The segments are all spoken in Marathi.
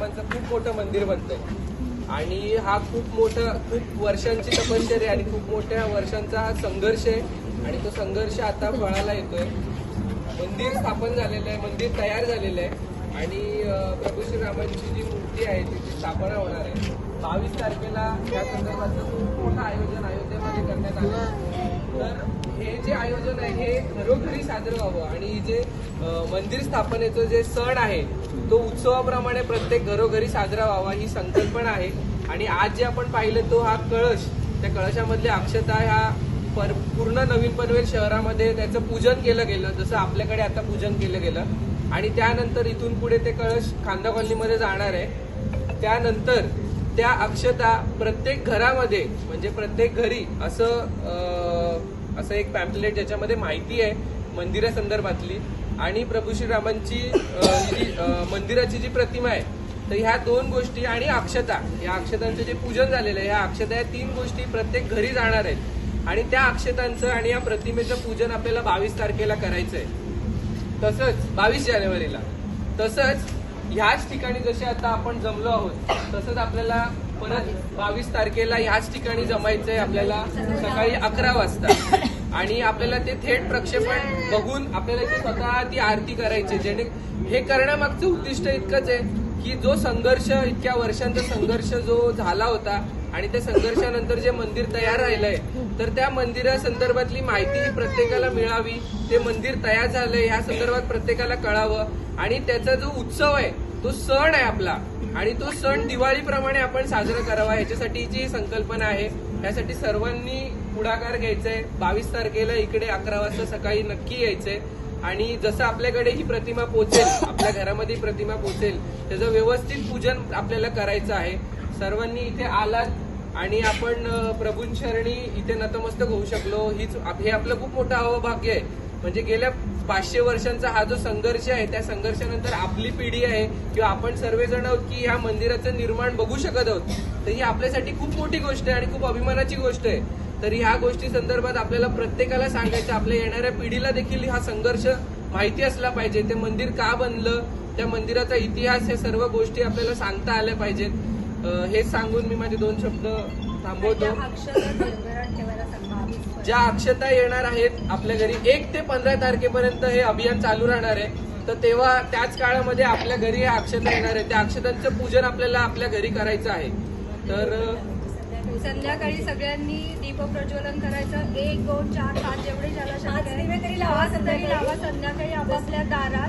खूप मोठं मंदिर बनतंय. आणि हा खूप मोठा खूप वर्षांची तपश्चर्या आणि खूप मोठ्या वर्षांचा हा संघर्ष आहे. आणि तो संघर्ष आता फळाला येतोय. मंदिर स्थापन झालेलं आहे मंदिर तयार झालेलं आहे. आणि प्रभू श्रीरामांची जी मूर्ती आहे तिची स्थापना होणार आहे. बावीस तारखेला या संदर्भाचं खूप मोठं आयोजन अयोध्येमध्ये करण्यात आलं. तर हे जे आयोजन आहे हे घरोघरी साजरं व्हावं. आणि जे मंदिर स्थापनेचं जे सण आहे तो उत्सवाप्रमाणे प्रत्येक घरोघरी साजरा व्हावा ही संकल्पना आहे. आणि आज जे आपण पाहिलं तो हा कळश. त्या कळशामधल्या अक्षता ह्या पर पूर्ण नवीन पनवेल शहरामध्ये त्याचं पूजन केलं गेलं जसं आपल्याकडे आता पूजन केलं गेलं. आणि त्यानंतर इथून पुढे ते कळश खांदा कॉलनीमध्ये जाणार आहे. त्यानंतर त्या अक्षता प्रत्येक घरामध्ये म्हणजे प्रत्येक घरी असं असं एक पॅम्पलेट ज्याच्यामध्ये माहिती आहे मंदिरासंदर्भातली आणि प्रभू श्रीरामांची जी मंदिराची जी प्रतिमा आहे तर ह्या दोन गोष्टी आणि अक्षता या अक्षतांचं जे पूजन झालेलं आहे ह्या अक्षता या तीन गोष्टी प्रत्येक घरी जाणार आहेत. आणि त्या अक्षतांचं आणि या प्रतिमेचं पूजन आपल्याला बावीस तारखेला करायचं आहे तसंच बावीस जानेवारीला. तसंच ह्याच ठिकाणी जसे आता आपण जमलो आहोत तसंच आपल्याला परत बावीस तारखेला ह्याच ठिकाणी जमायचंय आपल्याला सकाळी अकरा वाजता. आणि आपल्याला ते थेट प्रक्षेपण बघून आपल्याला इथे स्वतः ती आरती करायची जेणे हे करण्यामागचं उद्दिष्ट इतकंच आहे की जो संघर्ष इतक्या वर्षांचा संघर्ष जो झाला होता आणि त्या संघर्षानंतर जे मंदिर तयार राहिलंय तर त्या मंदिरासंदर्भातली माहिती ही प्रत्येकाला मिळावी ते मंदिर तयार झालंय ह्या संदर्भात प्रत्येकाला कळावं आणि त्याचा जो उत्सव आहे तो सण आहे आपला. आणि तो सण दिवाळीप्रमाणे आपण साजरा करावा याच्यासाठी जी संकल्पना आहे त्यासाठी सर्वांनी पुढाकार घ्यायचंय. आहे बावीस तारखेला इकडे अकरा वाजता सकाळी नक्की यायचंय. आणि जसं आपल्याकडे ही प्रतिमा पोचेल आपल्या घरामध्ये ही प्रतिमा पोचेल त्याचं व्यवस्थित पूजन आपल्याला करायचं आहे. सर्वांनी इथे आलात आणि आपण प्रभूंशरणी इथे नतमस्तक होऊ शकलो. हीच हे आपलं खूप मोठं अवभाग्य आहे. म्हणजे गेल्या पाचशे वर्षांचा हा जो संघर्ष आहे त्या संघर्षानंतर आपली पिढी आहे किंवा आपण सर्वजण आहोत की ह्या मंदिराचं निर्माण बघू शकत आहोत. तर ही आपल्यासाठी खूप मोठी गोष्ट आहे आणि खूप अभिमानाची गोष्ट आहे. तर ह्या गोष्टी संदर्भात आपल्याला प्रत्येकाला सांगायचं आपल्या येणाऱ्या पिढीला देखील हा संघर्ष माहिती असला पाहिजे. ते मंदिर का बनलं त्या मंदिराचा इतिहास या सर्व गोष्टी आपल्याला सांगता आल्या पाहिजेत. हेच सांगून मी माझे दोन शब्द थांबवतो. ज्या अक्षता येणार आहेत आपल्या घरी एक ते पंधरा तारखेपर्यंत हे अभियान चालू राहणार आहे. तर तेव्हा त्याच काळामध्ये आपल्या घरी ह्या अक्षता येणार आहे. त्या अक्षतांचं पूजन आपल्याला आपल्या घरी करायचं आहे. तर संध्याकाळी सगळ्यांनी दीप प्रज्वलन करायचं. एक दोन चार पाच जेवढे ज्याला लावा संध्याकाळी. लावा. संध्याकाळी आपापल्या दारात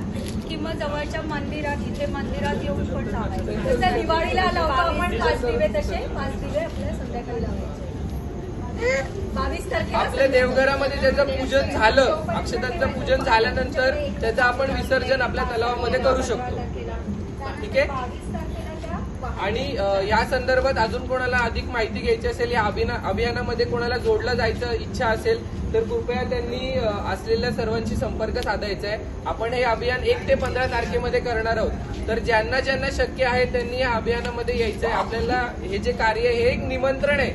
जवळच्या मंदिरात इथे मंदिरात येऊन पण लावायचं जसं दिवाळीला लावतो आपण पाच दिवे तसे पाच दिवे आपल्या संध्याकाळी लावायचे. बावीस आपल्या देवघरामध्ये त्याचं पूजन झालं अक्षतांचं पूजन झाल्यानंतर त्याचं आपण विसर्जन आपल्या तलावामध्ये करू शकतो. ठीक आहे? आणि या संदर्भात अजून कोणाला अधिक माहिती घ्यायची असेल या अभियानामध्ये कोणाला जोडलं जायचं इच्छा असेल तर कृपया त्यांनी असलेल्या सर्वांशी संपर्क साधायचा आहे. आपण हे अभियान एक ते पंधरा तारखेमध्ये करणार आहोत. तर ज्यांना ज्यांना शक्य आहे त्यांनी या अभियानामध्ये यायचं आहे आपल्याला हे जे कार्य हे एक निमंत्रण आहे.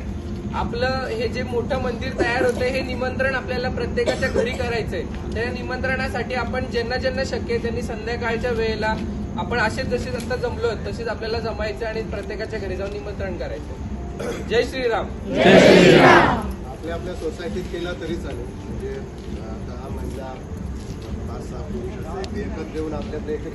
आपलं हे जे मोठं मंदिर तयार होतं हे निमंत्रण आपल्याला प्रत्येकाच्या घरी करायचंय. त्या निमंत्रणासाठी आपण ज्यांना ज्यांना शक्य आहे त्यांनी संध्याकाळच्या वेळेला आपण असेच जसेच आता जमलो तसेच आपल्याला जमायचं आणि प्रत्येकाच्या घरी जाऊन निमंत्रण करायचं. जय श्रीराम. आपल्या आपल्या सोसायटीत केला तरी चालेल. म्हणजे दहा महिला पाच सहा पुरुष असे एकत्र येऊन आपल्याकडे एक